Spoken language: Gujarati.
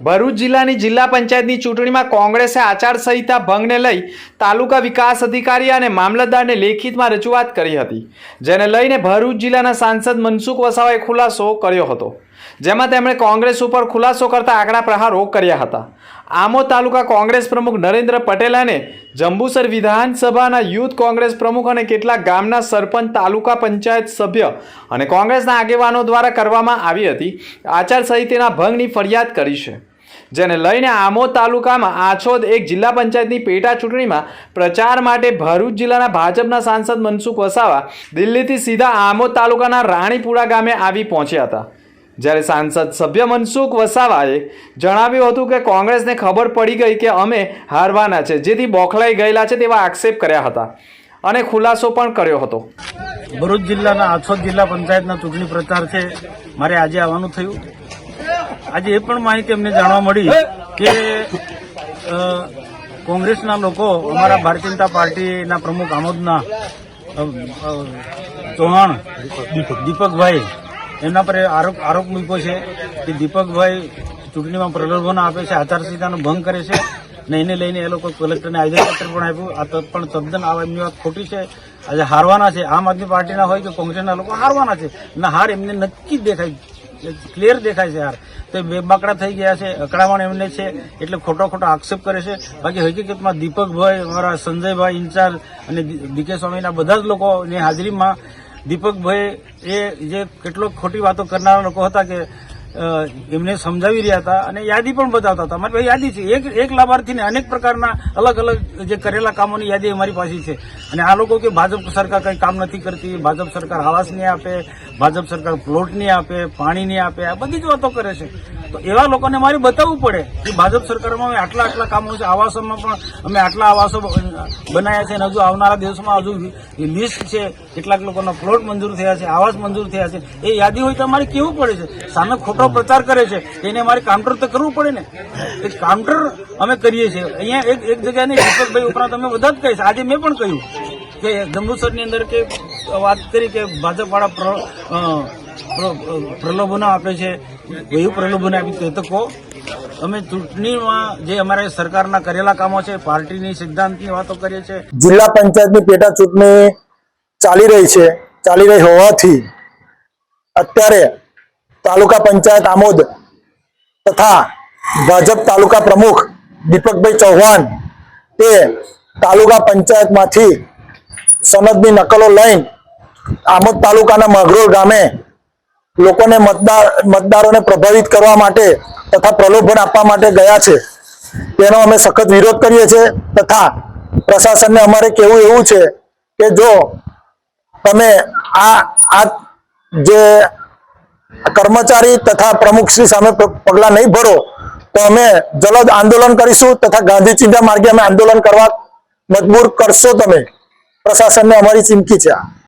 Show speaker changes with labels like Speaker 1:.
Speaker 1: ભરૂચ જિલ્લાની જિલ્લા પંચાયતની ચૂંટણીમાં કોંગ્રેસે આચારસંહિતા ભંગને લઈ તાલુકા વિકાસ અધિકારી અને મામલતદારને લેખિતમાં રજૂઆત કરી હતી, જેને લઈને ભરૂચ જિલ્લાના સાંસદ મનસુખ વસાવાએ ખુલાસો કર્યો હતો, જેમાં તેમણે કોંગ્રેસ ઉપર ખુલાસો કરતા આંકડા પ્રહારો કર્યા હતા. આમોદ તાલુકા કોંગ્રેસ પ્રમુખ નરેન્દ્ર પટેલ અને જંબુસર વિધાનસભાના યુથ કોંગ્રેસ પ્રમુખ અને કેટલાક ગામના સરપંચ તાલુકા પંચાયત સભ્ય અને કોંગ્રેસના આગેવાનો દ્વારા કરવામાં આવી હતી. આચારસંહિતાના ભંગની ફરિયાદ કરી છે. જેને લઈને આમોદ તાલુકામાં આછોદ એક જિલ્લા પંચાયતની પેટા ચૂંટણીમાં પ્રચાર માટે ભરૂચ જિલ્લાના ભાજપના સાંસદ મનસુખ વસાવા દિલ્હીથી સીધા આમોદ તાલુકાના રાણીપુરા ગામે આવી પહોંચ્યા હતા. જ્યારે સાંસદ સભ્ય મનસુખ વસાવાએ જણાવ્યું હતું કે કોંગ્રેસને ખબર પડી ગઈ કે અમે હારવાના છે, જેથી બોખલાઈ ગયેલા છે તેવા આક્ષેપ કર્યા હતા અને ખુલાસો પણ કર્યો હતો.
Speaker 2: ભરૂચ જિલ્લાના આછોદ જિલ્લા પંચાયતના ચૂંટણી પ્રચાર છે, મારે આજે આવવાનું થયું. આજે એ પણ માહિતી અમને જાણવા મળી કે કોંગ્રેસના લોકો અમારા ભારતીય જનતા પાર્ટીના પ્રમુખ આમોદના ચૌહાણ, દીપકભાઈ એમના પર આરોપ આરોપ મૂક્યો છે કે દીપકભાઈ ચૂંટણીમાં પ્રલોભન આપે છે, આચારસંહિતાનો ભંગ કરે છે ને એને લઈને એ લોકો કલેક્ટરને આવેદનપત્ર પણ આપ્યું. આ પણ તદ્દન આ એમની વાત ખોટી છે. આજે હારવાના છે. આમ આદમી પાર્ટીના હોય કે કોંગ્રેસના લોકો હારવાના છે. ને હાર એમને નક્કી દેખાય ક્લિયર દેખાય છે હાર. તો બે બાકડા થઈ ગયા છે. અકળામણ એમને છે. એટલે ખોટો ખોટો આક્ષેપ કરે છે. બાકી હકીકતમાં દીપકભાઈ, અમારા સંજયભાઈ ઇન્ચાર્જ અને ડીકે સ્વામીના બધા જ લોકોની હાજરીમાં દીપકભાઈ એ જે કેટલો ખોટી વાતો કરનારા લોકો હતા કે એમને સમજાવી રહ્યા હતા અને યાદી પણ બતાવતા હતા. અમારી પાસે યાદી છે. એક એક લાભાર્થીને અનેક પ્રકારના અલગ અલગ જે કરેલા કામોની યાદી અમારી પાસે છે. અને આ લોકો કે ભાજપ સરકાર કંઈ કામ નથી કરતી, ભાજપ સરકાર આવાસ નહીં આપે, ભાજપ સરકાર પ્લોટ નહીં આપે, પાણી નહીં આપે, આ બધી જ વાતો કરે છે. તો એવા લોકોને મારે બતાવવું પડે કે ભાજપ સરકારમાં અમે આટલા આટલા કામો છે. આવાસોમાં પણ અમે આટલા આવાસો બનાવ્યા છે અને હજુ આવનારા દિવસોમાં હજુ લિસ્ટ છે. કેટલાક લોકોના પ્લોટ મંજૂર થયા છે આવાસ મંજૂર થયા છે. એ યાદી હોય તો અમારે કેવું પડે છે? સામે ખોટો પ્રચાર કરે છે. એને અમારે કાઉન્ટર તો કરવું પડે ને? એ કાઉન્ટર અમે કરીએ છીએ. અહીંયા એક એક જગ્યાએ નહીં, દીપકભાઈ ઉપરાંત અમે બધા જ કહીશ આજે મેં પણ કહ્યું કે જંબુસરની અંદર કે વાત કરી કે ભાજપવાળા પ્રલોભનો આપે છે એવું પ્રલોભન આપી તે અમે ચૂંટણીમાં જે અમારે સરકારના કરેલા કામો છે, પાર્ટીની સિદ્ધાંતની વાતો કરીએ છીએ.
Speaker 3: જિલ્લા પંચાયતની પેટા ચૂંટણી ચાલી રહી છે, ચાલી રહી હોવાથી અત્યારે તાલુકા પંચાયત આમોદ તથા ભાજપ તાલુકા પ્રમુખ દીપકભાઈ ચૌહાણ તે તાલુકા પંચાયતમાંથી સનદની નકલો લઈને આમોદ તાલુકાના મગરોળ ગામે લોકોને મતદાર, મતદારોને પ્રભાવિત કરવા માટે તથા પ્રલોભન આપવા માટે ગયા છે. તેનો અમે સખત વિરોધ કરીએ છીએ તથા પ્રશાસનને અમારે કહેવું એવું છે કે જો તમે આ આ જે કર્મચારી તથા પ્રમુખશ્રી સામે પગલાં નહીં ભરો, તો અમે જલદ આંદોલન કરીશું તથા ગાંધી ચિંતા માર્ગે અમે આંદોલન કરવા મજબૂર કરશો તમે. પ્રશાસનને અમારી ચીમકી છે